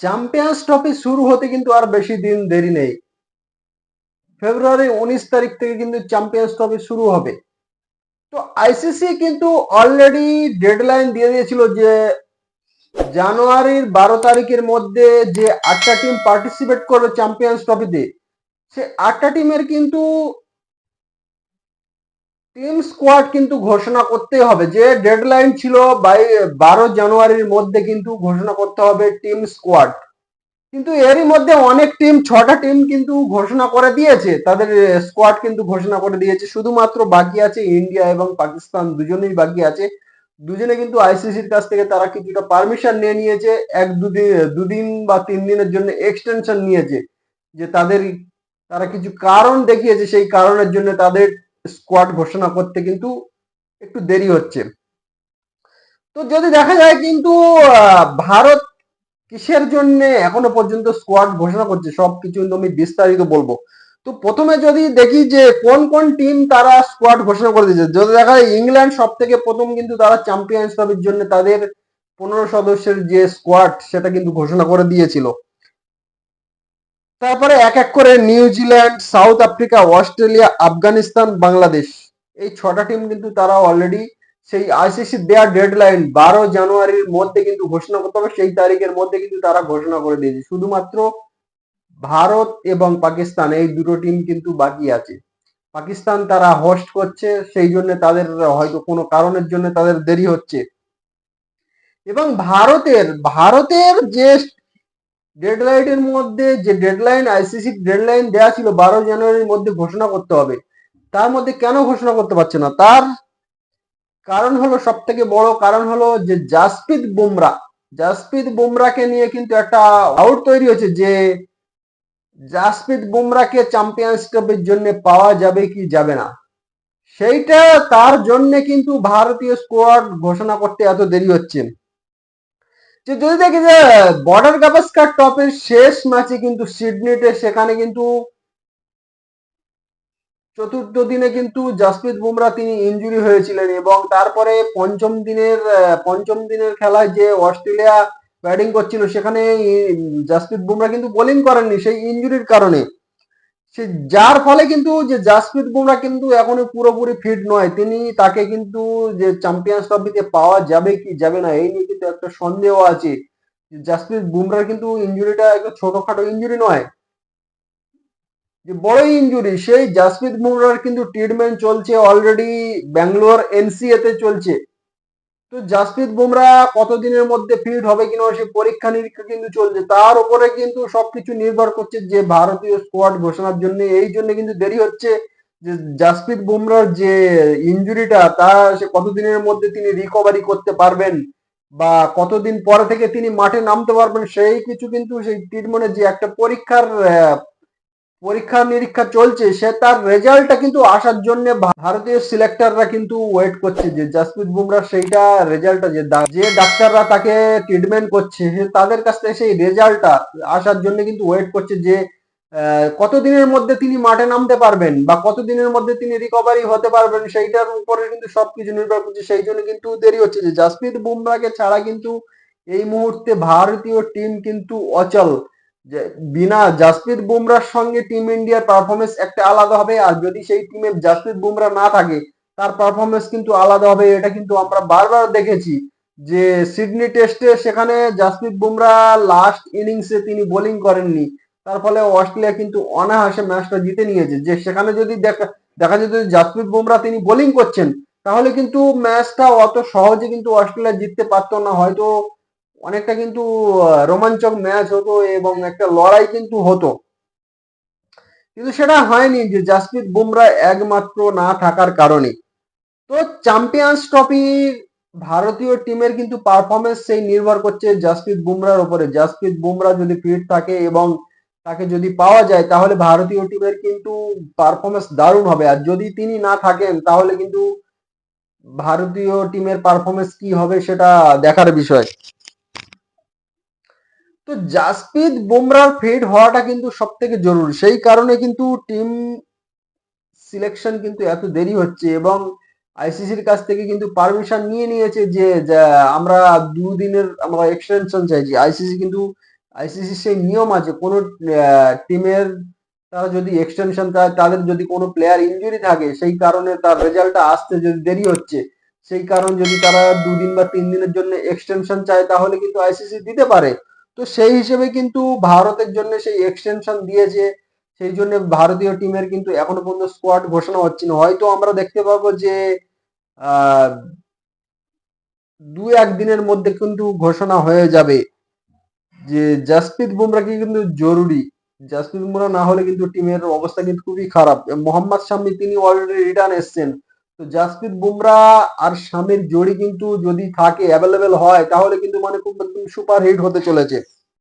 Champions trophy শুরু হতে কিন্তু আর বেশি দিন দেরি নেই। ফেব্রুয়ারি উনিশ তারিখ থেকে কিন্তু চ্যাম্পিয়ন্স ট্রফি শুরু হবে। তো আইসিসি কিন্তু অলরেডি ডেডলাইন দিয়ে দিয়েছিল যে জানুয়ারির বারো তারিখের মধ্যে যে আটটা টিম পার্টিসিপেট করবে চ্যাম্পিয়ন্স ট্রফিতে সে আটটা টিমের কিন্তু টিম স্কোয়াড কিন্তু ঘোষণা করতে হবে। যে ডেডলাইন ছিল বাই, বারো জানুয়ারির মধ্যে কিন্তু ঘোষণা করতে হবে টিম স্কোয়াড কিন্তু এরই মধ্যে অনেক টিম ছটা টিম কিন্তু ঘোষণা করে দিয়েছে। তাদের স্কোয়াড কিন্তু ঘোষণা করে দিয়েছে। শুধুমাত্র বাকি আছে ইন্ডিয়া এবং পাকিস্তান, দুজনেই বাকি আছে। দুজনে কিন্তু আইসিসির কাছ থেকে তারা কিছুটা পারমিশন নিয়ে নিয়েছে। এক দুদিন দুদিন বা তিন দিনের জন্য এক্সটেনশন নিয়েছে। যে তাদের, তারা কিছু কারণ দেখিয়েছে। সেই কারণের জন্য তাদের স্কোয়াড ঘোষণা করতে কিন্তু একটু দেরি হচ্ছে। তো যদি দেখা যায় কিন্তু ভারত কিসের জন্য এখনও পর্যন্ত স্কোয়াড ঘোষণা করছে, সব কিছু কিন্তু আমি বিস্তারিত বলব। তো প্রথমে যদি দেখি যে কোন কোন টিম তারা স্কোয়াড ঘোষণা করে দিয়েছে, যদি দেখা যায় ইংল্যান্ড সব থেকে প্রথম কিন্তু তারা চ্যাম্পিয়ন্স ট্রফির জন্য তাদের পনেরো সদস্যের যে স্কোয়াড সেটা কিন্তু ঘোষণা করে দিয়েছিল। তারপরে এক এক করে New Zealand South Africa, Australia, Afghanistan, Bangladesh. এই ছটা টিম কিন্তু তারা অলরেডি সেই আইসিসি দেয়ার ডেডলাইন বারো জানুয়ারির মধ্যে কিন্তু ঘোষণা করতে হবে। সেই তারিখের মধ্যে কিন্তু তারা ঘোষণা করে দিয়েছে। শুধুমাত্র ভারত এবং পাকিস্তান এই দুটো টিম কিন্তু বাকি আছে। পাকিস্তান তারা হোস্ট করছে, সেই জন্য তাদের হয়তো কোনো কারণের জন্য তাদের দেরি হচ্ছে। এবং ভারতের ভারতের যে ডেডলাইনের মধ্যে যে ডেডলাইন আইসিসি ডেডলাইন দেওয়া ছিল বারো জানুয়ারির মধ্যে ঘোষণা করতে হবে, তার মধ্যে কেন ঘোষণা করতে পারছে না? তার কারণ হলো সব থেকে বড় কারণ হলো যে জাসপ্রীত বুমরা জাসপ্রীত বুমরাকে নিয়ে কিন্তু একটা আউট তৈরি হয়েছে যে জাসপ্রীত বুমরাকে চ্যাম্পিয়ন্স ট্রফির জন্য পাওয়া যাবে কি যাবে না। সেইটা তার জন্য কিন্তু ভারতীয় স্কোয়াড ঘোষণা করতে এত দেরি হচ্ছে। যদি দেখি যে বর্ডার গাভাস্কার টপের শেষ ম্যাচে কিন্তু সিডনিতে সেখানে কিন্তু চতুর্থ দিনে কিন্তু জাসপ্রীত বুমরা তিনি ইঞ্জুরি হয়েছিলেন এবং তারপরে পঞ্চম দিনের পঞ্চম দিনের খেলায় যে অস্ট্রেলিয়া ব্যাটিং করছিল সেখানে জাসপ্রীত বুমরা কিন্তু বোলিং করেননি সেই ইঞ্জুরির কারণে। সে যার ফলে কিন্তু যে জাসপ্রীত বুমরা কিন্তু এখনও পুরোপুরি ফিট নয়। তিনি তাকে কিন্তু যে চ্যাম্পিয়ন্স ট্রফিতে পাওয়া যাবে কি যাবে না, এই নিয়ে কিন্তু একটা সন্দেহ আছে। জাসপ্রীত বুমরার কিন্তু ইনজুরিটা একটা ছোটখাটো ইঞ্জুরি নয়। যে বড় ইনজুরি সেই জাসপ্রীত বুমরার কিন্তু ট্রিটমেন্ট চলছে অলরেডি ব্যাঙ্গালোর এনসিএ তে চলছে। তো জাসপ্রীত বুমরা কতদিনের মধ্যে ফিট হবে কিনা সে পরীক্ষা নিরীক্ষা কিন্তু চলছে। তার উপরে কিন্তু সবকিছু নির্ভর করছে যে ভারতীয় স্কোয়াড ঘোষণার জন্য। এই জন্য কিন্তু দেরি হচ্ছে যে জাসপ্রীত বুমরার যে ইনজুরিটা তা সে কতদিনের মধ্যে তিনি রিকভারি করতে পারবেন বা কতদিন পরে থেকে তিনি মাঠে নামতে পারবেন, সেই কিছু কিন্তু সেই ট্রিটমেন্টের যে একটা পরীক্ষার পরীক্ষা নিরীক্ষা চলছে, সে তার রেজাল্টটা কিন্তু আসার জন্য ভারতীয় সিলেক্টররা কিন্তু ওয়েট করছে যে জাসপ্রীত বুমরা সেইটা রেজাল্টটা যে যে ডাক্তাররা তাকে ট্রিটমেন্ট করছে তাদের কাছ থেকে সেই রেজাল্টটা আসার জন্য কিন্তু ওয়েট করছে যে কতদিনের মধ্যে তিনি মাঠে নামতে পারবেন বা কতদিনের মধ্যে তিনি রিকভারি হতে পারবেন সেইটার উপরে কিন্তু সবকিছু নির্ভর করছে। সেই জন্য কিন্তু দেরি হচ্ছে যে জাসপ্রীত বুমরাকে ছাড়া কিন্তু এই মুহূর্তে ভারতীয় টিম কিন্তু অচল। যে বিনা জাসপ্রীত বুমরার সঙ্গে টিম ইন্ডিয়ার পারফরমেন্স একটা আলাদা হবে, আর যদি সেই টিমে জাসপ্রীত বুমরা না থাকে, তার পারফরমেন্স কিন্তু আলাদা হবে। এটা কিন্তু আমরা বারবার দেখেছি যে সিডনি টেস্টে সেখানে জাসপ্রীত বুমরা লাস্ট ইনিংসে তিনি বোলিং করেননি। তার ফলে অস্ট্রেলিয়া কিন্তু অনায়াসে ম্যাচটা জিতে নিয়েছে। যে সেখানে যদি দেখা দেখা যেত জাসপ্রীত বুমরা তিনি বোলিং করছেন, তাহলে কিন্তু ম্যাচটা অত সহজে কিন্তু অস্ট্রেলিয়া জিততে পারতো না। হয়তো অনেকটা কিন্তু রোমাঞ্চক ম্যাচ হতো এবং একটা লড়াই কিন্তু হতো। কিন্তু সেটা হয়নি যে জাসপ্রীত বুমরা একমাত্র না থাকার কারণে। তো চ্যাম্পিয়ন্স ট্রফি ভারতীয় টিমের কিন্তু পারফরমেন্স সেই নির্ভর করছে জাসপ্রীত বুমরার উপরে। জাসপ্রীত বুমরা যদি ফিট থাকে এবং তাকে যদি পাওয়া যায়, তাহলে ভারতীয় টিমের কিন্তু পারফরমেন্স দারুণ হবে। আর যদি তিনি না থাকেন, তাহলে কিন্তু ভারতীয় টিমের পারফরমেন্স কি হবে সেটা দেখার বিষয়। তো জাসপ্রীত বুমরার ফিট হওয়াটা কিন্তু সব থেকে জরুরি। সেই কারণে কিন্তু টিম সিলেকশন কিন্তু এত দেরি হচ্ছে এবং আইসিসির কাছ থেকে কিন্তু পারমিশন নিয়ে নিয়েছে যে আমরা দুদিনের আমরা এক্সটেনশন চাইছি। আইসিসি কিন্তু আইসিসি সেই নিয়ম আছে, কোনো টিমের তারা যদি এক্সটেনশন চায়, তাদের যদি কোনো প্লেয়ার ইনজুরি থাকে, সেই কারণে তার রেজাল্টটা আসতে যদি দেরি হচ্ছে, সেই কারণ যদি তারা দুদিন বা তিন দিনের জন্য এক্সটেনশন চায়, তাহলে কিন্তু আইসিসি দিতে পারে। তো সেই হিসেবে কিন্তু ভারতের জন্য সেই এক্সটেনশন দিয়েছে, সেই জন্য ভারতীয় টিমের কিন্তু এখনও পর্যন্ত স্কোয়াড ঘোষণা হচ্ছে না। হয়তো আমরা দেখতে পাবো যে দু একদিনের মধ্যে কিন্তু ঘোষণা হয়ে যাবে যে জাসপ্রীত বুমরাকে কিন্তু জরুরি। জাসপ্রীত বুমরা না হলে কিন্তু টিমের অবস্থা কিন্তু খুবই খারাপ। মোহাম্মদ শামি তিনি অলরেডি রিটার্ন এসছেন। তো জাসপ্রীত বুমরা আর শামির জোড়ি কিন্তু যদি থাকে অ্যাভেলেবেল হয়, তাহলে কিন্তু মানে খুব একদম সুপার হিট হতে চলেছে।